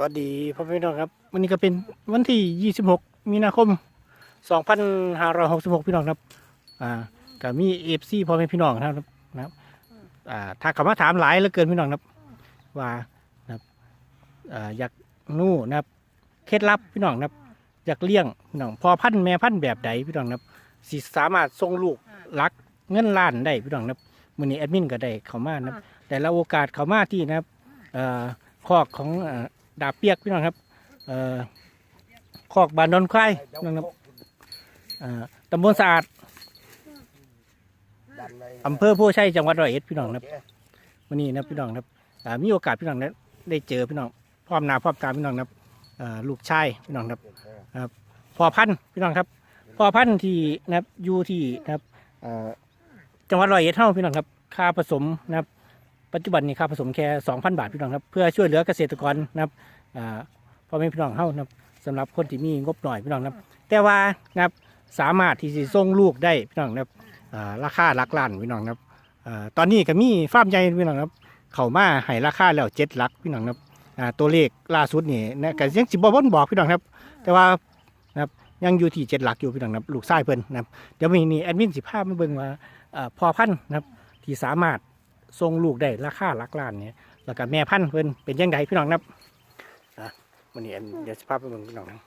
วัสดีพ่อแม่พี่น้องครับวันนี้ก็เป็นวันที่ 26 มีนาคม 2566 พี่น้องครับอ่าก็มีเอฟซีพ่อแม่พี่น้องนะครับนะครับอ่าถ้าเขามาถามหลายเหลือเกินพี่น้องครับ ว่านะครับอ่าอยากนู่นะครับเคล็ดลับพี่น้องนะครับ อยากเลี้ยงพี่น้องพอพันธุ์แม่พันธุ์แบบใดพี่น้องนะครับสิสามารถส่งลูกรักเงินล้านได้พี่น้องนะครับมื้อนี้แอดมินก็ได้เข้ามานะครับแต่ละโอกาสเข้ามาที่นะครับเอ่อคอกของเอ่อ ดาบเปียกพี่น้องครับเอ่อคอกบานดอนควายพี่น้องครับเอ่อตำบลสะอาดอำเภอโพชัยจังหวัดร้อยเอ็ดพี่น้องครับวันนี้นะพี่น้องครับอ่ามีโอกาสพี่น้องนะได้เจอพี่น้องพร้อมหน้าพร้อมตาพี่น้องครับเอ่อลูกชายพี่น้องครับครับพอพันธุ์พี่น้องครับพอพันธุ์ที่นะครับอยู่ที่นะครับเอ่อจังหวัดร้อยเอ็ดเท่าพี่น้องครับค่าผสมนะครับ ปัจจุบันนี้ค่าผสมแค่2,000 บาทพี่น้องครับเพื่อช่วยเหลือเกษตรกรนะครับพ่อแม่พี่น้องเฮานะครับสำหรับคนที่มีงบหน่อยพี่น้องนะครับ แต่ว่านะครับสามารถที่จะส่งลูกได้พี่น้องนะครับราคาหลักล้านพี่น้องนะครับตอนนี้ก็มีฟาร์มใหญ่พี่น้องครับ เข้ามาให้ราคาแล้วเจ็ดหลักพี่น้องครับตัวเลขล่าสุดนี่นะก็ยังสิบบ่นบอกพี่น้องครับ แต่ว่านะครับยังอยู่ที่เจ็ดหลักอยู่พี่น้องครับลูกชายเพิ่นนะครับเดี๋ยวมีนี่แอดมินสิพามาเบิ่งว่าพอพันนะครับที่สามารถ ส่งลูกได้ราคาหลักล้านเนี่ยแล้วก็แม่พันธุ์เพิ่นเป็นยังไงพี่น้องครับอะวันนี้อันเดี๋ยวสภาพไปเบิ่งพี่น้องนะ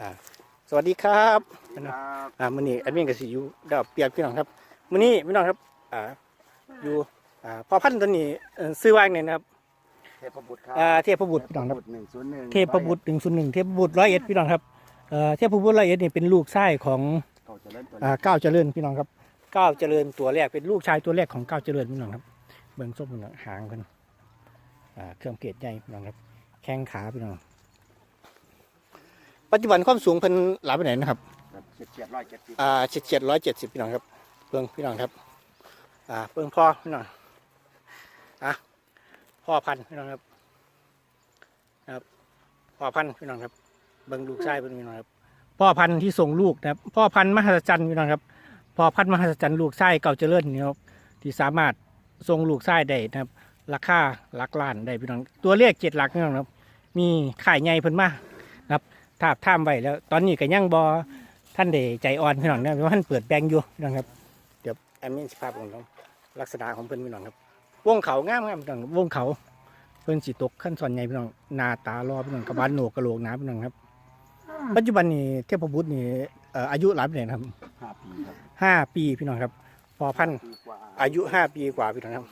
อ่าสวัสดีครับครับอ่ามื้อนี้แอดมินก็สิอยู่ดาวเปียกพี่น้องครับมื้อนี้พี่น้องครับอ่าอยู่อ่าพ่อพันธุ์ตัวนี้เอ่อซื้อว่าไงนะครับเทพบุตรครัอ่าเทพบุตรพี่น้องครับ หนึ่งศูนย์หนึ่งเทพบุตร101เทพบุตร101พี่น้องครับเอ่อเทพบุตร101นี่เป็นลูกชายของเขาจะเล่นตัวอ่าก้าวเจริญพี่น้องครับ ก้าวเจริญตัวแรกเป็นลูกชายตัวแรกของก้าวเจริญพี่น้องครับ เบิ่งส้มพี่น้องหางเพิ่นอ่าเครื่องเกตใหญ่พี่น้องครับ แข้งขาพี่น้องปัจจุบันความสูงเพิ่นหลายไปไหนใดนะครับเฉียดเฉียดร้อยเจ็ดสิบอ่าเจ็ดเจ็ดร้อยเจ็ดสิบพี่น้องครับเบิ่งพี่น้องครับ อ่าเบิ่งพ่อพี่น้องอะพ่อพันธุ์พี่น้องครับครับพ่อพันธุ์พี่น้องครับเบิ่งลูกชายเพิ่นพี่น้องครับพ่อพันธุ์ที่ส่งลูกนะครับ พ่อพันธุ์มหัศจรรย์พี่น้องครับ พ่อพันธุ์มหัศจรรย์ลูกชายเก่าเจริญนี่ครับที่สามารถส่งลูกชายได้นะครับ ราคาหลักล้านได้พี่น้องตัวเลขเจ็ดหลักพี่น้องครับ มีขายใหญ่เพิ่นมานะครับทาบท่ามไว้แล้ว ตอนนี้ก็ยังบอท่านเดใจอ่อนพี่น้องนะเพราะว่าท่านเปิดแบงค์อยู่พี่น้องครับเดี๋ยวแอมมินสภาพของน้องลักษณะของเพิ่นพี่น้องครับ วงเขางามงามพี่น้องวงเขาเพิ่นสีตกขั้นส่วนใหญ่พี่น้องหน้าตารอพี่น้องกระบาลโหนกกระโหลกหนาพี่น้องครับ ปัจจุบันนี้เทพบุตรนี่ เอ่ออายุหลายปีแล้วนะครับห้าปีครับห้าปีพี่น้องครับพอพันธุ์ปีกว่าอายุห้าปีกว่าพี่น้องครับ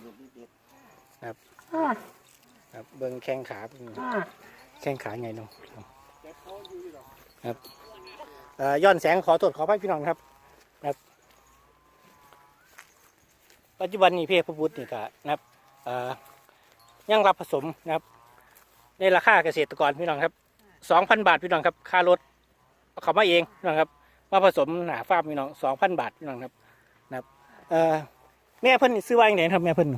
ครับเบิ้งแข้งขาเป็นแข้งขาไงน้องครับเอ่อย้อนแสงขอโทษขอพายพี่น้องครับครับ ปัจจุบันนี้เพศพระพุทธนี่ก็นะครับเอ่อยังรับผสมนะครับ ในราคาเกษตรกรพี่น้องครับสองพันบาทพี่น้องครับ ค่ารถเอาเขามาเองพี่น้องครับ มาผสมหนาฟาร์มพี่น้องสองพันบาทพี่น้องครับนะครับเอ่อแม่เพิ่นนี่ซื้อไว้ยังไงครับแม่เพิ่น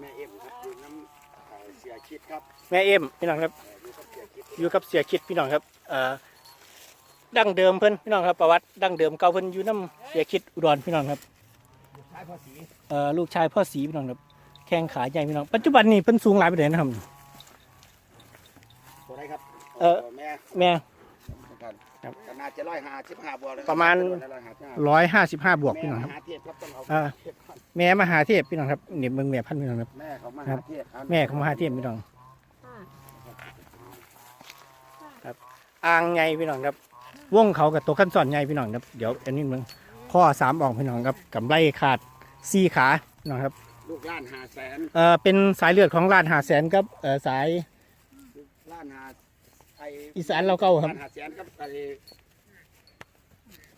แม่เอ็มครับอยู่น้ำเอ่อเสียคิดครับแม่เอ็มพี่น้องครับ เอ่ออยู่กับเสียคิดอยู่กับเสียคิดพี่น้องครับเอ่อดั้งเดิมเพิ่นพี่น้องครับประวัติดั้งเดิมเก่าเพิ่นอยู่น้ำเสียคิดอุดรพี่น้องครับใช้ภาษีเอ่อลูกชายพ่อสีพี่น้องครับแข้งขาใหญ่พี่น้องปัจจุบันนี้เพิ่นสูงหลายไปไหนใดนะครับ ตัวไหนครับเอ่อแม่แม่กัน ครับขนาดจะร้อยห้าสิบห้าบวกเลยประมาณ ร้อยห้าสิบห้าบวกพี่น้องครับแม่มหาเทพครับต้องเอาอ่าแม่มหาเทพพี่น้องครับนี่เมืองแม่พันธุ์พี่น้องครับ แม่เขามาครัหาบเทพครับแม่ของมหาเทพพี่น้องครับอ่างไงพี่น้องครับวงเขากับตัวขั้นสอนไงพี่น้องครับเดี๋ยวอันนี้มึงข้อสามออกพี่น้องครับกำไรขาดสี่ขาพี่น้องครับลูกล้านห้าแสนเอ่อเป็นสายเลือดของร้านหาแสนครับเอ่อสายล้านห้าไออีสานเราเก้าครับล้านห้าแสนครับไอ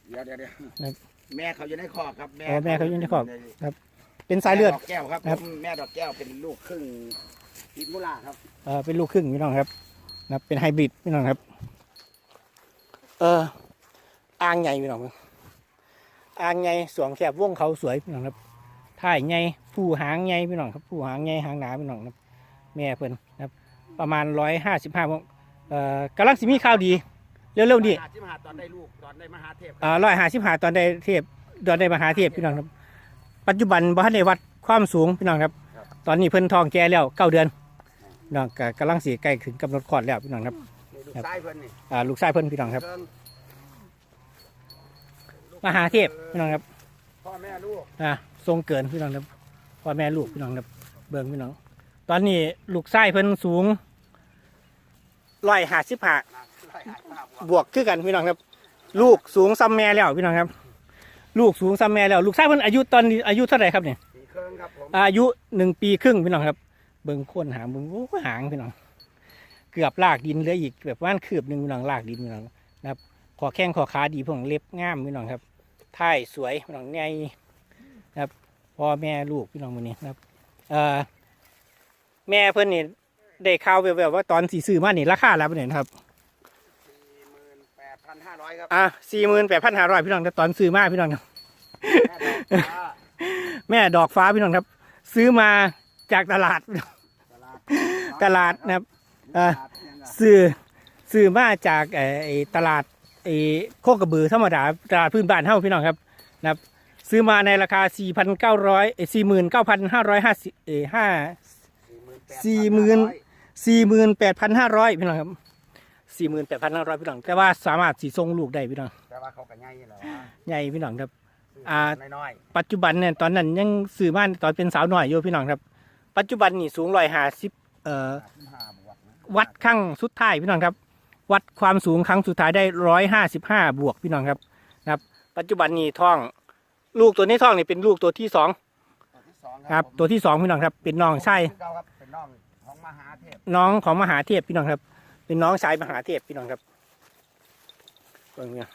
เดี๋ยวเดี๋ยวเดี๋ยวครับแม่เขาอยู่ในคอกครับอ๋อแม่เขาอยู่ในคอก เป็นสายเลือด แม่ดอกแก้วครับครับแม่ดอกแก้วเป็นลูกครึ่งอิมุล่าครับเอ่อเป็นลูกครึ่งพี่น้องครับนะครับ เป็นไฮบริดพี่น้องครับ เอออ่างใหญ่พี่น้องครับอ่างใหญ่สวงแคบวงเขาสวยพี่น้องครับถ่ายใหญ่ผู้หางใหญ่พี่น้องครับผู้หางใหญ่หางหนาพี่น้องครับ แม่เพิ่นนะครับ ประมาณร้อยห้าสิบห้า เอ่อกำลังสิมีข่าวดีเร็วๆนี้หาที่มหาตอนได้ลูกตอนได้มหาเทพอ่าร้อยห้าสิบห้าตอนได้เทพตอนได้มหาเทพพี่น้องครับ ปัจจุบันบ่ทันได้วัดความสูงพี่น้องครับ ตอนนี้เพิ่นทองแก่แล้วเก้าเดือนพี่น้องก็กำลังสีใกล้ถึงกำหนดคลอดแล้วพี่น้องครับนี่ดูซ้ายเพิ่นนี่อ่าลูกชายเพิ่นพี่น้องครับ เพิ่นมหาเทพพี่น้องครับพ่อแม่ลูกอ่าทรงเกินพี่น้องครับพ่อแม่ลูกพี่น้องครับ เบิ่งพี่น้อง ตอนนี้ลูกชายเพิ่นสูง ร้อยห้าสิบห้านะไล่หายภาพว่ะบวกคือกันพี่น้องครับ ลูกสูงซ้ำแม่แล้วพี่น้องครับ ลูกสูงซ้ำแม่แล้ว ลูกชายเพิ่นอายุตอนนี้อายุเท่าไหร่ครับเนี่ยปีเครื่องครับผมอายุหนึ่งปีครึ่งพี่น้องครับ เบิ่งโคนหางเบิ่งโอ้หางพี่น้อง เกือบลากดินเหลืออีกแบบว่านคืบหนึ่งพี่น้องลากดินพี่น้องนะครับขอแข้งขอขาดีพี่น้องเล็บงามพี่น้องครับท้ายสวยพี่น้องใหญ่นะครับพ่อแม่ลูกพี่น้องมือนี้นะครับเอ่อแม่เพิ่นนี่ ได้ข่าวแววๆว่าตอนสีซื้อมานี่ราคาแล้วเป็นไงนะครับสี่หมื่นแปดพันห้าร้อยครับอะสี่หมื่นแปดพันห้าร้อยพี่น้องแต่ตอนซื้อมาพี่น้องครับ แม่ดอกฟ้าแม่ดอกฟ้าพี่น้องครับ ซื้อมาจากตลาด ตลาดตลาดนะครับเอ่อตลาดเนี่ยนะซื้อซื้อมาจากเอ่อไอ้ตลาดไอ้โคกระบือธรรมดาตลาดพื้นบ้านเฮาพี่น้องครับนะครับ ซื้อมาในราคา 4,900เอ้49,550เอ้ห้า สี่หมื่น48,500พี่น้องครับ48,500พี่น้องแต่ว่าสามารถสีทรงลูกได้พี่น้องแต่ว่าเขาก็ใหญ่แหล้วใหญ่พี่น้องครับ อ่า น้อยปัจจุบันเนี่ยตอนนั้นยังซื้อมาตอนเป็นสาวหน่อยอยู่พี่น้องครับ ปัจจุบันนี่สูง150เอ่อๆห้าบวกนะวัดครั้งสุดท้ายพี่น้องครับ วัดความสูงครั้งสุดท้ายได้ร้อยห้าสิบห้าบวกพี่น้องครับนะครับ ปัจจุบันนี้ท้อง ลูกตัวนี้ท้องนี่เป็นลูกตัวที่สองตัวที่สองครับผมตัวที่สองพี่น้องครับ เป็นน้องชายเก่าครับเป็นน้องของ มหาเทพน้องของมหาเทพพี่น้องครับ เป็นน้องชายมหาเทพพี่น้องครับเบิ่งเนี่ย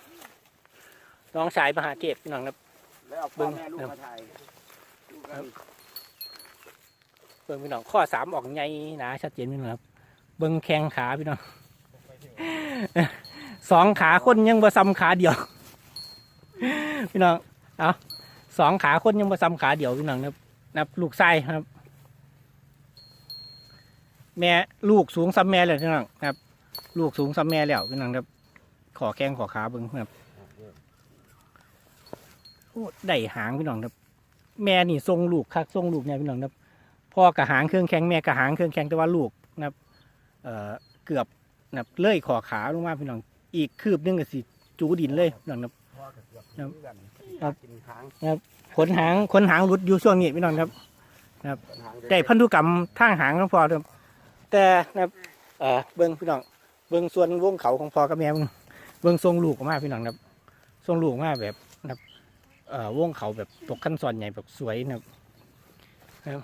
น้องชายมหาเทพพี่น้องครับ แล้วเอาเบิ่พ่องแม่ลูกมาถ่ายดูกันเบิ่งพี่น้องข้อสามออกใหญ่หนาชัดเจนพี่น้องครับ เบิ่งแข้งขาพี่น้องสองขาคนยังบ่ซ้ำขาเดียว พี่น้องเอาสองขาคนยังบ่ซ้ำขาเดียวพี่น้องนะครับนับลูกไส้ครับ แม่ลูกสูงซ้ำแม่เลยพี่น้องครับ ลูกสูงซ้ำแม่แล้วพี่น้องครับ ขอแข้งขอขาเบิ่งครับโอ้ได้หางพี่น้องครับ แม่นี่ทรงลูกคักทรงลูกเนี่ยพี่น้องครับพ่อกระหางเครื่องแข็งแม่กระหางเครื่องแข็งแต่ว่าลูกนะครับเอ่อเกือบนะครับเลื่อยขอขาลงมาพี่น้อง อีกคืบหนึงก็สิจูดินเลยพี่น้องครับพ่อกับเกือบครับเพื่อนครับกินหางขนหางขนหางหลุดอยู่ช่วงนี้พี่น้องครับกินหางได้พันธุกรรมทางหางของพ่อเดิม แต่นะครับเออเบิ้งพี่น้องเบิ้งส่วนวงเขาของพ่อกับแม่เบิ้งเบิ้งทรงลูกออกมาพี่น้องครับทรงลูกออกมาแบบนะครับเออวงเขาแบบตกขั้นสอนใหญ่แบบสวยนะครับ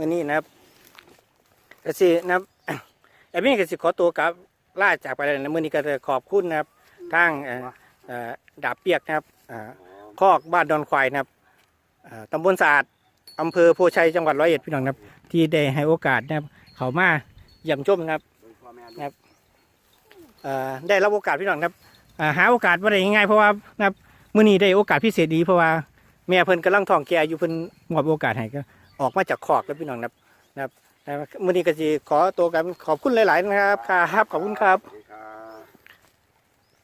นะครับวันนี้นะครับกสินะครับแอมมี่กสิขอตัวกลับล่าจากไปแล้วนะมื่อนี้ก็จะขอบคุณนะครับทางดาบเปียกนะครับคอกบ้านดอนควายนะครับตำบลสะอาดอำเภอโพชัยจังหวัดร้อยเอ็ดพี่น้องนะครับ ที่ได้ให้โอกาสนะครับ เขามาเยี่ยมชมนะครับเบิ่งพ่อแม่ลูกครับได้รับโอกาสพี่น้องครับหาโอกาสว่าได้ง่ายเพราะว่านะครับมื่อนี้ได้โอกาสพิเศษดีเพราะว่าแม่เพิ่นกำลังท้องแก่อยู่เพิ่นมอบโอกาสให้ก็ ออกมาจากคอกแล้วพี่น้องนะครับนะครับมื่อนี้ก็จะขอตัวกันขอบคุณหลาย ๆ นะครับครับขอบคุณครับ